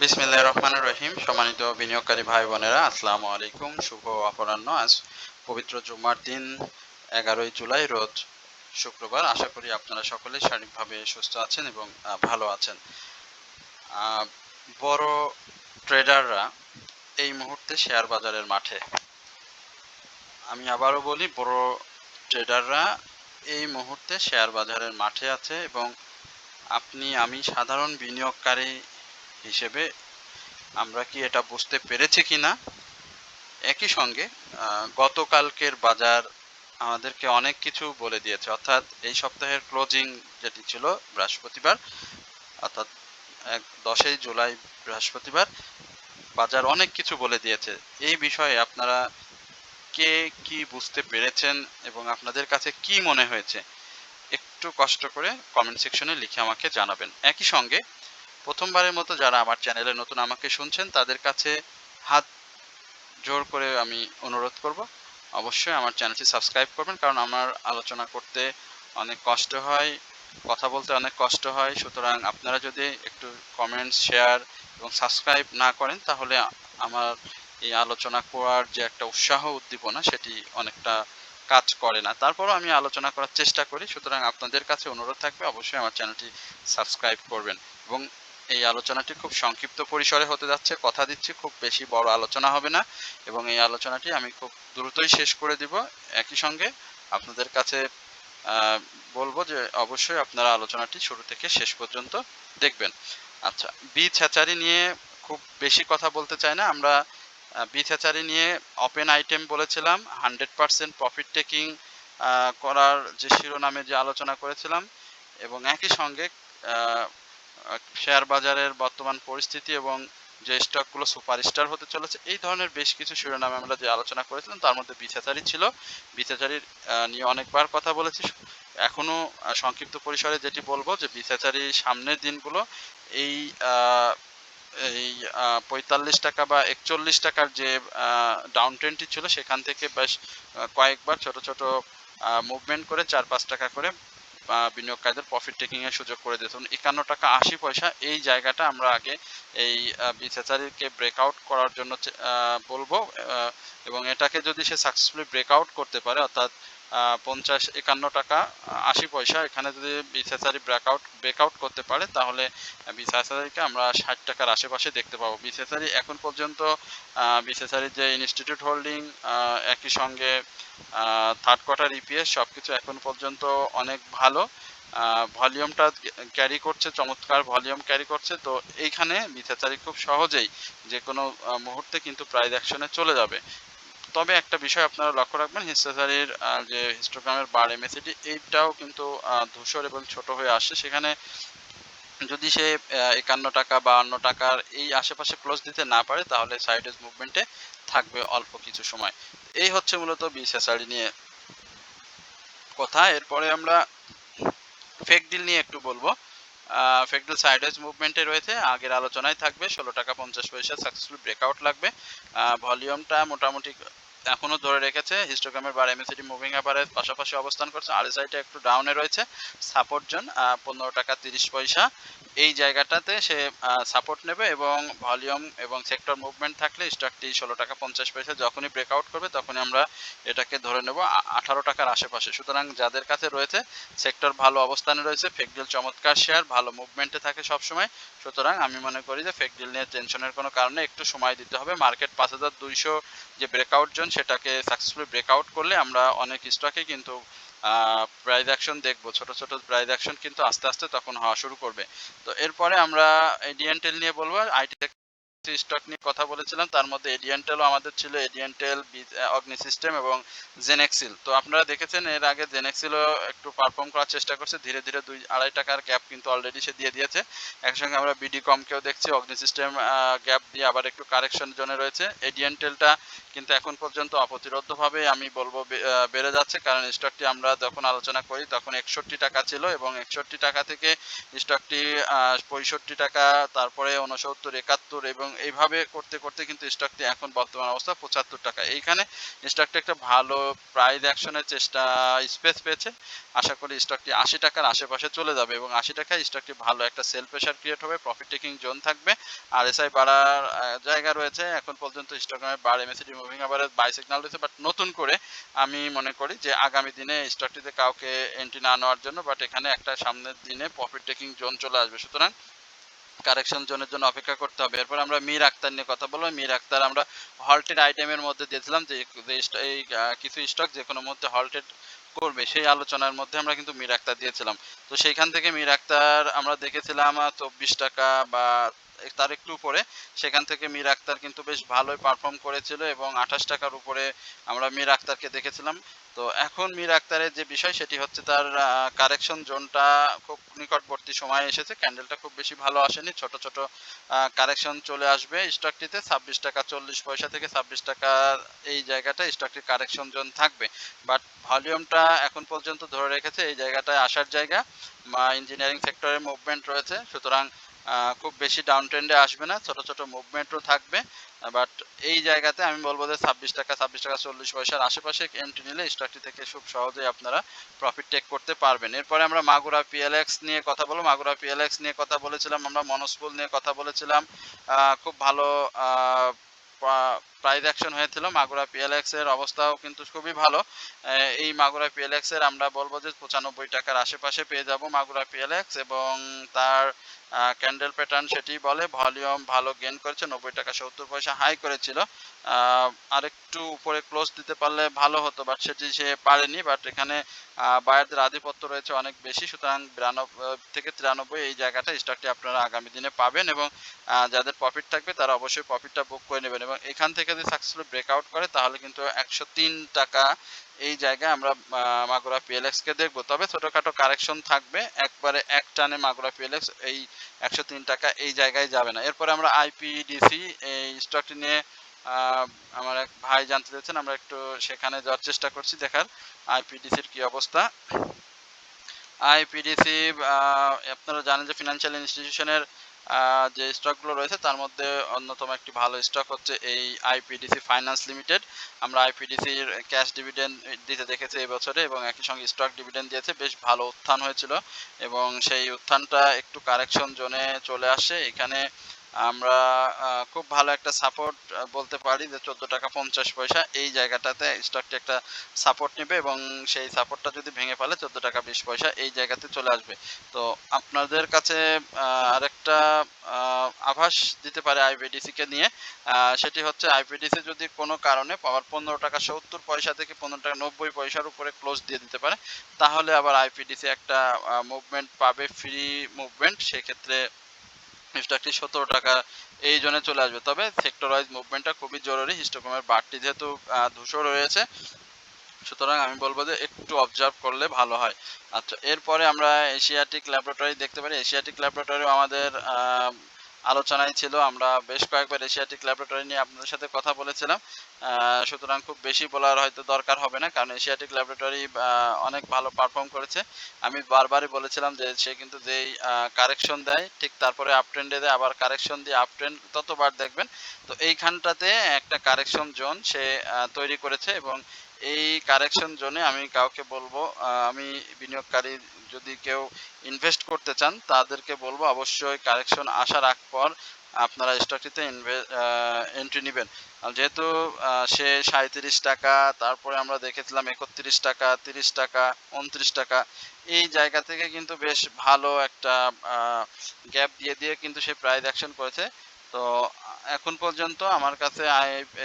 বিসমিল্লাহ রহমান রহিম। সম্মানিত বিনিয়োগকারী ভাই বোনেরা, আসসালামু আলাইকুম। শুভ অপরাহ্ন। আজ পবিত্র জুমার দিন, এগারোই জুলাই, রোজ শুক্রবার। আশা করি আপনারা সকলে শারীরিকভাবে সুস্থ আছেন এবং ভালো আছেন। বড় ট্রেডাররা এই মুহূর্তে শেয়ার বাজারের মাঠে। আমি আবারও বলি, বড় ট্রেডাররা এই মুহূর্তে শেয়ার বাজারের মাঠে আছে এবং আপনি, আমি সাধারণ বিনিয়োগকারী হিসেবে আমরা কি এটা বুঝতে পেরেছি কিনা? একই সঙ্গে গতকালকের বাজার আমাদেরকে অনেক কিছু বলে দিয়েছে। অর্থাৎ এই সপ্তাহের ক্লোজিং যেটি ছিল বৃহস্পতিবার, অর্থাৎ এক দশই জুলাই বৃহস্পতিবার, বাজার অনেক কিছু বলে দিয়েছে। এই বিষয়ে আপনারা কে কি বুঝতে পেরেছেন এবং আপনাদের কাছে কি মনে হয়েছে? একটু কষ্ট করে কমেন্ট সেকশনে লিখে আমাকে জানাবেন। একই সঙ্গে প্রথমবারের মতো যারা আমার চ্যানেলে নতুন আমাকে শুনছেন, তাদের কাছে হাত জোর করে আমি অনুরোধ করব। অবশ্যই আমার চ্যানেলটি সাবস্ক্রাইব করবেন, কারণ আমার আলোচনা করতে অনেক কষ্ট হয়, কথা বলতে অনেক কষ্ট হয়। সুতরাং আপনারা যদি একটু কমেন্টস শেয়ার এবং সাবস্ক্রাইব না করেন, তাহলে আমার এই আলোচনা করার যে একটা উৎসাহ উদ্দীপনা, সেটি অনেকটা কাজ করে না। তারপরও আমি আলোচনা করার চেষ্টা করি, সুতরাং আপনাদের কাছে অনুরোধ থাকবে, অবশ্যই আমার চ্যানেলটি সাবস্ক্রাইব করবেন এবং এই আলোচনাটি খুব সংক্ষিপ্ত পরিসরে হতে যাচ্ছে, কথা দিচ্ছি, খুব বেশি বড় আলোচনা হবে না এবং এই আলোচনাটি আমি খুব দ্রুতই শেষ করে দিব। একই সঙ্গে আপনাদের কাছে বলব যে অবশ্যই আপনারা আলোচনাটি শুরু থেকে শেষ পর্যন্ত দেখবেন। আচ্ছা বি ছ্যাচারি নিয়ে খুব বেশি কথা বলতে চাই না। আমরা বি ছ্যাচারি নিয়ে ওপেন আইটেম বলেছিলাম, হান্ড্রেড পার্সেন্ট প্রফিট টেকিং করার যে শিরোনামে যে আলোচনা করেছিলাম এবং একই সঙ্গে শেয়ার বাজারের বর্তমান পরিস্থিতি এবং যে স্টকগুলো সুপারস্টার হতে চলেছে, এই ধরনের বেশ কিছু শিরোনামে আমরা যে আলোচনা করেছিলাম, তার মধ্যে বিছাচারি ছিল। বিছাচারির নিয়ে অনেকবার কথা বলেছি। এখনও সংক্ষিপ্ত পরিসরে যেটি বলব যে বিছাচারি সামনের দিনগুলো এই এই পঁয়তাল্লিশ টাকা বা একচল্লিশ টাকার যে ডাউন ট্রেনটি ছিল, সেখান থেকে বেশ কয়েকবার ছোট ছোট মুভমেন্ট করে চার পাঁচ টাকা করে বিনিয়োগকারীদের প্রফিট টেকিং এর সুযোগ করে দিয়েছে। একান্ন টাকা আশি পয়সা, এই জায়গাটা আমরা আগে এই বিসেচারিকে ব্রেকআউট করার জন্য বলব এবং এটাকে যদি সে সাকসেসফুলি ব্রেকআউট করতে পারে, অর্থাৎ পঞ্চাশ একান্ন টাকা আশি পয়সা। এখানে যদি বিসেসারি ব্রেকআউট ব্রেকআউট করতে পারে, তাহলে বিসেসারিকে আমরা ষাট টাকার আশেপাশে দেখতে পাবো। বিসেসারি এখন পর্যন্ত বিসেচারির যে ইনস্টিটিউট হোল্ডিং একই সঙ্গে থার্ড কোয়ার্টার ইপিএস সব কিছু এখন পর্যন্ত অনেক ভালো। ভলিউমটা ক্যারি করছে, চমৎকার ভলিউম ক্যারি করছে। তো এইখানে মিথাচারি খুব সহজেই যে কোনো মুহূর্তে কিন্তু প্রাইজ অ্যাকশনে চলে যাবে। তবে একটা বিষয় আপনারা লক্ষ্য রাখবেন, হিস্টোসারির যে হিস্টোগ্রামের বার এমএসিডি এইটাও কিন্তু ধূসর এবং ছোট হয়ে আসছে। সেখানে যদি সে একান্ন টাকা বাহান্ন টাকার এই আশেপাশে ক্লোজ দিতে না পারে, তাহলে সাইডেজ মুভমেন্টে থাকবে অল্প কিছু সময়। এই হচ্ছে মূলত বিএসএসআরই নিয়ে কথা। এরপরে আমরা ফেক ডিল নিয়ে একটু বলব। ফেক ডিল সাইডওয়েজ মুভমেন্টে রয়েছে। আগের আলোচনায় থাকবে। ষোলো টাকা পঞ্চাশ পয়সা সাকসেসফুল ব্রেকআউট লাগবে। ভলিউমটা মোটামুটি এখনও ধরে রেখেছে। হিস্টোগ্রামের বার এমএসিডি মুভিং অ্যাভারেজ পাশাপাশি অবস্থান করছে। আরএসআইটা একটু ডাউনে রয়েছে। সাপোর্ট জোন পনেরো টাকা তিরিশ পয়সা। এই জায়গাটাতে সে সাপোর্ট নেবে এবং ভলিউম এবং সেক্টর মুভমেন্ট থাকলে স্টকটি ষোলো টাকা পঞ্চাশ পয়সা যখনই ব্রেকআউট করবে তখনই আমরা এটাকে ধরে নেব আঠারো টাকার আশেপাশে। সুতরাং যাদের কাছে রয়েছে সেক্টর ভালো অবস্থানে রয়েছে ফেকডিল চমৎকার শেয়ার ভালো মুভমেন্টে থাকে সবসময়। সুতরাং আমি মনে করি যে ফেকডিল নিয়ে টেনশনের কোনো কারণে একটু সময় দিতে হবে। মার্কেট পাঁচ হাজার দুইশো যে ব্রেকআউট জোন সেটাকে সাকসেসফুলি ব্রেকআউট করলে আমরা অনেক স্টকে কিন্তু প্রাইজ অ্যাকশন দেখব। ছোট ছোট প্রাইজ অ্যাকশন কিন্তু আস্তে আস্তে তখন হওয়া শুরু করবে। তো এরপরে আমরা ডিএনটেল নিয়ে বলব আইটি স্টক নিয়ে কথা বলেছিলাম, তার মধ্যে এডিএনটেলও আমাদের ছিল এডিএনটেল অগ্নি সিস্টেম এবং জেনেক্সিল তো আপনারা দেখেছেন, এর আগে জেনেক্সিলও একটু পারফর্ম করার চেষ্টা করছে, ধীরে ধীরে দুই, আড়াই টাকার গ্যাপ কিন্তু অলরেডি সে দিয়ে দিয়েছে। একসঙ্গে আমরা বিডি কমকেও দেখছি অগ্নি সিস্টেম গ্যাপ দিয়ে আবার একটু কারেকশন জোনে রয়েছে। এডিএনটেলটা কিন্তু এখন পর্যন্ত অপ্রতিরোধ্যভাবে আমি বলব বেড়ে যাচ্ছে, কারণ স্টকটি আমরা যখন আলোচনা করি তখন একষট্টি টাকা ছিল এবং একষট্টি টাকা থেকে স্টকটি পঁয়ষট্টি টাকা, তারপরে উনসত্তর একাত্তর এবং এইভাবে করতে করতে কিন্তু স্টকটি এখন বর্তমান অবস্থা পঁচাত্তর টাকা। এইখানে স্টকটি একটা ভালো প্রাইজ অ্যাকশনের চেষ্টা স্পেস পেয়েছে। আশা করি স্টকটি আশি টাকার আশেপাশে চলে যাবে এবং আশি টাকায় স্টকটি ভালো একটা সেল প্রেশার ক্রিয়েট হবে প্রফিট টেকিং জোন থাকবে। আর এসআই বাড়ার জায়গা রয়েছে। এখন পর্যন্ত স্টকের বার MACD moving average buy signal রয়েছে বাট নতুন করে আমি মনে করি যে আগামী দিনে স্টকটিতে কাউকে এন্ট্রি না নেওয়ার জন্য বাট এখানে একটা সামনের দিনে প্রফিট টেকিং জোন চলে আসবে। সুতরাং কারেকশন জোনের জন্য অপেক্ষা করতে হবে। এরপর আমরা মীর আক্তার নিয়ে কথা বললাম মীর আক্তার আমরা হল্টেড আইটেমের মধ্যে দিয়েছিলাম যে এই কিছু স্টক যে কোনো মধ্যে হল্টেড করবে, সেই আলোচনার মধ্যে আমরা কিন্তু মীর আক্তার দিয়েছিলাম। তো সেইখান থেকে মীর আক্তার আমরা দেখেছিলাম চব্বিশ টাকা বা তার একটু উপরে, সেখান থেকে মীর আক্তার কিন্তু বেশ ভালোই পারফর্ম করেছিল এবং আঠাশ টাকার উপরে আমরা মীর আক্তারকে দেখেছিলাম। তো এখন মীর আক্তারের যে বিষয়, সেটি হচ্ছে তার কারেকশন জোনটা খুব নিকটবর্তী সময়ে এসেছে। ক্যান্ডেলটা খুব বেশি ভালো আসেনি। ছোট ছোট কারেকশন চলে আসবে স্টকটিতে ছাব্বিশ টাকা, চল্লিশ পয়সা থেকে ছাব্বিশ টাকা এই জায়গাটা স্টকটির কারেকশন জোন থাকবে। বাট ভলিউমটা এখন পর্যন্ত ধরে রেখেছে এই জায়গাটায় আসার জায়গা। ইঞ্জিনিয়ারিং সেক্টরের মুভমেন্ট রয়েছে। সুতরাং খুব বেশি ডাউন ট্রেন্ডে আসবে না, ছোট ছোট মুভমেন্টও থাকবে বাট এই জায়গাতে আমি বলব যে ছাব্বিশ টাকা ছাব্বিশ টাকা চল্লিশ পয়সার আশেপাশে এন্ট্রি নিলে স্টকটি থেকে খুব সহজেই আপনারা প্রফিট টেক করতে পারবেন। এরপরে আমরা মাগুরা পিএলএক্স নিয়ে কথা বলব। মাগুরা পিএলএক্স নিয়ে কথা বলেছিলাম, আমরা মনস্কুল নিয়ে কথা বলেছিলাম। খুব ভালো অ্যাকশন হয়েছিল, মাগুরা পিএলএক্স এর অবস্থাও কিন্তু খুবই ভালো। এই মাগুরা পিএলএক্স এর আমরা বলব যে পঁচানব্বই টাকার আশেপাশে পেয়ে যাব মাগুরা পিএলএক্স এবং তার ক্যান্ডেল প্যাটার্ন সেটি বলে ভলিউম ভালো গেন করেছে, নব্বই টাকা সত্তর পয়সা হাই করেছিল। আরেকটু উপরে ক্লোজ দিতে পারলে ভালো হতো বাট সেটি সে পারেনি বাট এখানে বায়ারদের আধিপত্য রয়েছে অনেক বেশি, সুতরাং বিরানব্বই থেকে তিরানব্বই এই জায়গাটা স্টকটি আপনারা আগামী দিনে পাবেন এবং যাদের প্রফিট থাকবে তারা অবশ্যই প্রফিটটা বুক করে নেবেন এবং এখান থেকে যদি সাকসেসফুল ব্রেকআউট করে তাহলে কিন্তু একশো তিন টাকা এই জায়গায় আমরা মাগুরা পিএলএক্স কে দেখব। তবে ছোটখাটো কারেকশন থাকবে, একবারে এক টানে মাগুরা পিএলএক্স এই একশো তিন টাকা এই জায়গায় যাবে না। এরপরে আমরা আইপিডিসি এই স্টকটি নিয়ে আমার এক ভাই জানতে চাচ্ছেন আমরা একটু সেখানে যাওয়ার চেষ্টা করছি, দেখার আইপিডিসির কি অবস্থা। আইপিডিসি আপনারা জানেন যে ফিনান্সিয়াল ইনস্টিটিউশনের যে স্টকগুলো রয়েছে, তার মধ্যে অন্যতম একটি ভালো স্টক হচ্ছে এই আইপিডিসি ফাইন্যান্স লিমিটেড আমরা আইপিডিসির ক্যাশ ডিভিডেন্ড দিতে দেখেছি এই বছরে এবং একই সঙ্গে স্টক ডিভিডেন্ড দিয়েছে, বেশ ভালো উত্থান হয়েছিল এবং সেই উত্থানটা একটু কারেকশন জোনে চলে আসে। এখানে আমরা খুব ভালো একটা সাপোর্ট বলতে পারি যে চোদ্দ টাকা পঞ্চাশ পয়সা এই জায়গাটাতে স্টকটি একটা সাপোর্ট নেবে এবং সেই সাপোর্টটা যদি ভেঙে ফেলে চোদ্দ টাকা বিশ পয়সা এই জায়গাতে চলে আসবে। তো আপনাদের কাছে আরেকটা আভাস দিতে পারে আইপিডিসি কে নিয়ে সেটি হচ্ছে আইপিডিসি যদি কোনো কারণে পাওয়ার পনেরো টাকা সত্তর পয়সা থেকে পনেরো টাকা নব্বই পয়সার উপরে ক্লোজ দিয়ে দিতে পারে, তাহলে আবার আইপিডিসি একটা মুভমেন্ট পাবে ফ্রি মুভমেন্ট সেক্ষেত্রে স্টকটি সতেরো টাকা এই জোনে চলে আসবে। তবে সেক্টর ওয়াইজ মুভমেন্টটা খুবই জরুরি হিস্টোকমের বাড়তি যেহেতু ধূসর রয়েছে, সুতরাং আমি বলব যে একটু অবজার্ভ করলে ভালো হয়। আচ্ছা এরপরে আমরা এশিয়াটিক ল্যাবরেটরি দেখতে পারি। এশিয়াটিক ল্যাবরেটরিও আমাদের আলোচনায় ছিল, আমরা বেশ কয়েকবার এশিয়াটিক ল্যাবরেটরি নিয়ে আপনাদের সাথে কথা বলেছিলাম। সুতরাং খুব বেশি বলার হয়তো দরকার হবে না, কারণ এশিয়াটিক ল্যাবরেটরি অনেক ভালো পারফর্ম করেছে। আমি বারবারই বলেছিলাম যে সে কিন্তু যেই কারেকশন দেয়, ঠিক তারপরে আপ ট্রেন্ডে দেয়, আবার কারেকশন দিয়ে আপ ট্রেন্ড ততবার দেখবেন। তো এইখানটাতে একটা কারেকশন জোন সে তৈরি করেছে এবং এই কারেকশন জোনে আমি কাউকে বলব আমি বিনিয়োগকারী যদি কেউ ইনভেস্ট করতে চান, তাদেরকে বলব অবশ্যই কারেকশন আসার আগ পর আপনারা স্টকটিতে এন্ট্রি নেবেন। যেহেতু সে সাঁত্রিশ টাকা, তারপরে আমরা দেখেছিলাম একত্রিশ টাকা, তিরিশ টাকা, উনত্রিশ টাকা, এই জায়গা থেকে কিন্তু বেশ ভালো একটা গ্যাপ দিয়ে দিয়ে কিন্তু সে প্রাইস অ্যাকশন করেছে। তো এখন পর্যন্ত আমার কাছে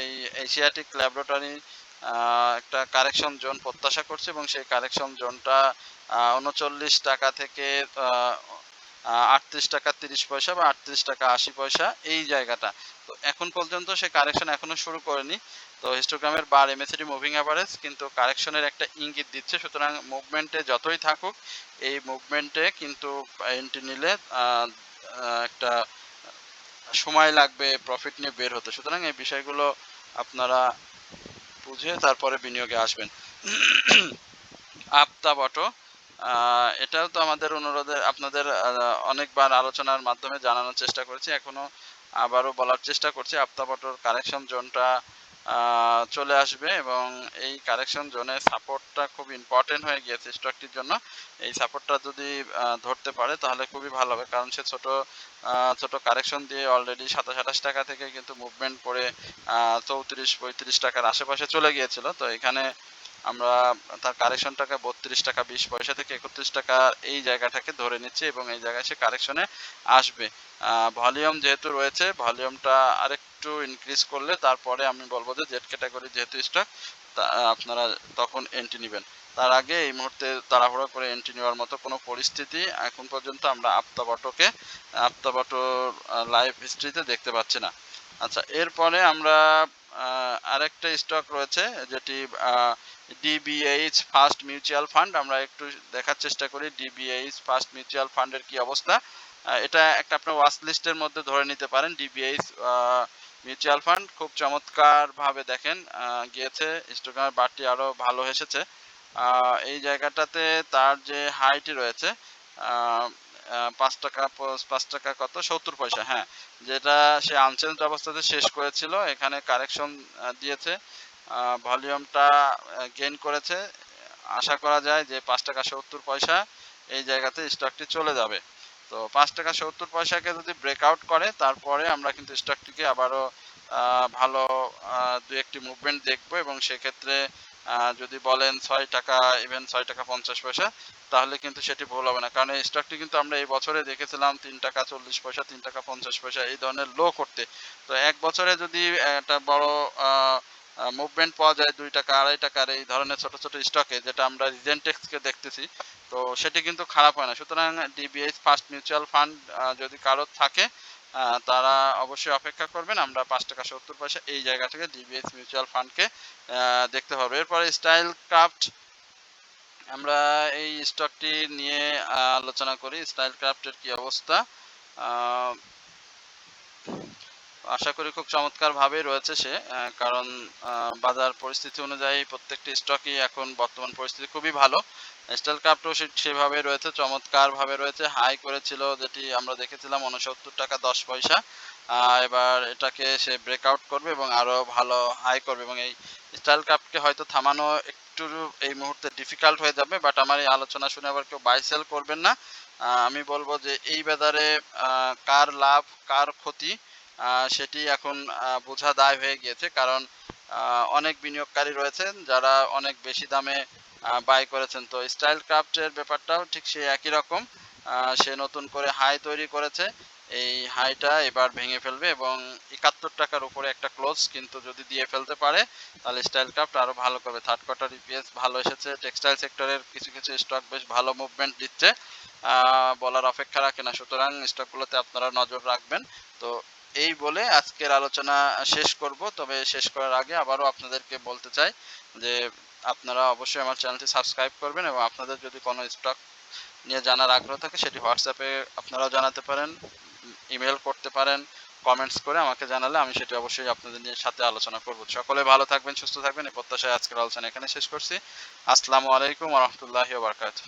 এই এশিয়াটিক ল্যাবরেটরি একটা কারেকশন জোন প্রত্যাশা করছে এবং সেই কারেকশন জোনটা উনচল্লিশ টাকা থেকে আটত্রিশ টাকা তিরিশ পয়সা বা আটত্রিশ টাকা আশি পয়সা এই জায়গাটা। তো এখন পর্যন্ত সে কারেকশন এখনও শুরু করেনি। তো হিস্টোগ্রামের বার এমএসিডি মুভিং অ্যাভারেজ কিন্তু কারেকশনের একটা ইঙ্গিত দিচ্ছে। সুতরাং মুভমেন্টে যতই থাকুক, এই মুভমেন্টে কিন্তু এন্ট্রি নিলে একটা সময় লাগবে প্রফিট নিয়ে বের হতে। সুতরাং এই বিষয়গুলো আপনারা বুঝে তারপরে বিনিয়োগে আসবেন। আপতা আহ, এটাও তো আমাদের অনুরোধে আপনাদের অনেকবার আলোচনার মাধ্যমে জানানোর চেষ্টা করেছি। এখনও আবারও বলার চেষ্টা করছি আফতাবটোর কানেকশন জোনটা চলে আসবে এবং এই কারেকশন জোনে সাপোর্টটা খুব ইম্পর্টেন্ট হয়ে গিয়েছে স্টকটির জন্য। এই সাপোর্টটা যদি ধরতে পারে তাহলে খুবই ভালো হবে। কারণ সে ছোট ছোট কারেকশন দিয়ে অলরেডি সাতাশ আঠাশ টাকা থেকে কিন্তু মুভমেন্ট করে চৌত্রিশ, পঁয়ত্রিশ টাকার আশেপাশে চলে গিয়েছিল। তো এখানে আমরা তার কারেকশনটাকে বত্রিশ টাকা, বিশ পয়সা থেকে একত্রিশ টাকা এই জায়গাটাকে ধরে নিচ্ছি এবং এই জায়গায় সে কারেকশনে আসবে। ভলিউম যেহেতু রয়েছে ভলিউমটা আরেকটু ইনক্রিজ করলে তারপরে আমি বলব যে জেড ক্যাটাগরি যেহেতু স্টক আপনারা তখন এন্ট্রি নেবেন। তার আগে এই মুহূর্তে তাড়াহুড়ো করে এন্ট্রি নেওয়ার মতো কোনো পরিস্থিতি এখন পর্যন্ত আমরা আপ্তাবটকে আপ্তাবটর লাইভ হিস্ট্রিতে দেখতে পাচ্ছি না। আচ্ছা এরপরে আমরা আরেকটা স্টক রয়েছে যেটি ডিবিএইচ ফার্স্ট মিউচুয়াল ফান্ড আমরা একটু দেখার চেষ্টা করি ডিবিএইচ ফার্স্ট মিউচুয়াল ফান্ডের কি অবস্থা। এটা একটা আপনার ওয়াচ লিস্টের মধ্যে ধরে নিতে পারেন। ডিবিএইচ মিউচুয়াল ফান্ড খুব চমৎকার ভাবে দেখেন গিয়েছে। স্টকের বাড়তি আরও ভালো এসেছে। এই জায়গাটাতে তার যে হাইটি রয়েছে পাঁচ টাকা পাঁচ টাকা কত? সত্তর পয়সা হ্যাঁ। যেটা সে আনচেঞ্জ অবস্থাতে শেষ করেছিল, এখানে কারেকশন দিয়েছে। ভলিউমটা গেইন করেছে। আশা করা যায় যে পাঁচ টাকা সত্তর পয়সা এই জায়গাতে স্টকটি চলে যাবে। তো পাঁচ টাকা সত্তর পয়সাকে যদি ব্রেকআউট করে, তারপরে আমরা কিন্তু স্টকটিকে আবারও ভালো দু একটি মুভমেন্ট দেখব এবং সেক্ষেত্রে যদি বলেন ছয় টাকা ইভেন ছয় টাকা পঞ্চাশ পয়সা, তাহলে কিন্তু সেটি ভুল হবে না। কারণ এই স্টকটি কিন্তু আমরা এই বছরে দেখেছিলাম তিন টাকা চল্লিশ পয়সা, তিন টাকা পঞ্চাশ পয়সা, এই ধরনের লো করতে। তো এক বছরে যদি একটা বড় মুভমেন্ট পাওয়া যায় দুই টাকা, আড়াই টাকার এই ধরনের ছোট ছোট স্টকে যেটা আমরা রিজেন্টেক্সকে দেখতেছি তো সেটি কিন্তু খারাপ হয় না। সুতরাং ডিবিএস ফার্স্ট মিউচুয়াল ফান্ড যদি কারোর থাকে তারা অবশ্যই অপেক্ষা করবেন। আমরা পাঁচ টাকা সত্তর পয়সা এই জায়গা থেকে ডিবিএস মিউচুয়াল ফান্ডকে দেখতে পাবো এরপরে স্টাইল ক্রাফট আমরা এই স্টকটি নিয়ে আলোচনা করি। স্টাইল ক্রাফটের কি অবস্থা? আশা করি খুব চমৎকার ভাবে রয়েছে সে কারণ বাজার পরিস্থিতি অনুযায়ী প্রত্যেকটি স্টকই এখন বর্তমান পরিস্থিতি খুবই ভালো। স্টাইল ক্রাফটও সেভাবে রয়েছে চমৎকার ভাবে রয়েছে। হাই করেছিল, যেটি আমরা দেখেছিলাম উনসত্তর টাকা দশ পয়সা। এবার এটাকে সে ব্রেকআউট করবে এবং আরও ভালো হাই করবে এবং এই স্টাইল কাপকে হয়তো থামানো একটু এই মুহূর্তে ডিফিকাল্ট হয়ে যাবে বাট আমার এই আলোচনা শুনে আবার কেউ বাই সেল করবেন না। আমি বলব যে এই বাজারে কার লাভ, কার ক্ষতি সেটি এখন বোঝা দায় হয়ে গিয়েছে কারণ অনেক বিনিয়োগকারী রয়েছেন যারা অনেক বেশি দামে বাই করেছেন। তো স্টাইল ক্রাফটের ব্যাপারটাও ঠিক সেই একই রকম। সে নতুন করে হাই তৈরি করেছে। এই হাইটা এবার ভেঙে ফেলবে এবং একাত্তর টাকার উপরে একটা ক্লোজ কিন্তু যদি দিয়ে ফেলতে পারে, তাহলে স্টাইল ক্রাফট আরও ভালো করবে। থার্ড কোয়ার্টার ইপিএস ভালো এসেছে। টেক্সটাইল সেক্টরের কিছু কিছু স্টক বেশ ভালো মুভমেন্ট দিচ্ছে। বলার অপেক্ষা রাখে না। সুতরাং স্টকগুলোতে আপনারা নজর রাখবেন। তো এই বলে আজকের আলোচনা শেষ করব। তবে শেষ করার আগে আবারও আপনাদেরকে বলতে চাই যে আপনারা অবশ্যই আমার চ্যানেলটি সাবস্ক্রাইব করবেন এবং আপনাদের যদি কোনো স্টক নিয়ে জানার আগ্রহ থাকে সেটি হোয়াটসঅ্যাপে আপনারাও জানাতে পারেন ইমেল করতে পারেন কমেন্টস করে আমাকে জানালে আমি সেটি অবশ্যই আপনাদের নিয়ে সাথে আলোচনা করব। সকলে ভালো থাকবেন, সুস্থ থাকবেন। এই প্রত্যাশায় আজকের আলোচনা এখানে শেষ করছি। আসসালামু আলাইকুম রহমতুল্লাহি বারকাতুহ।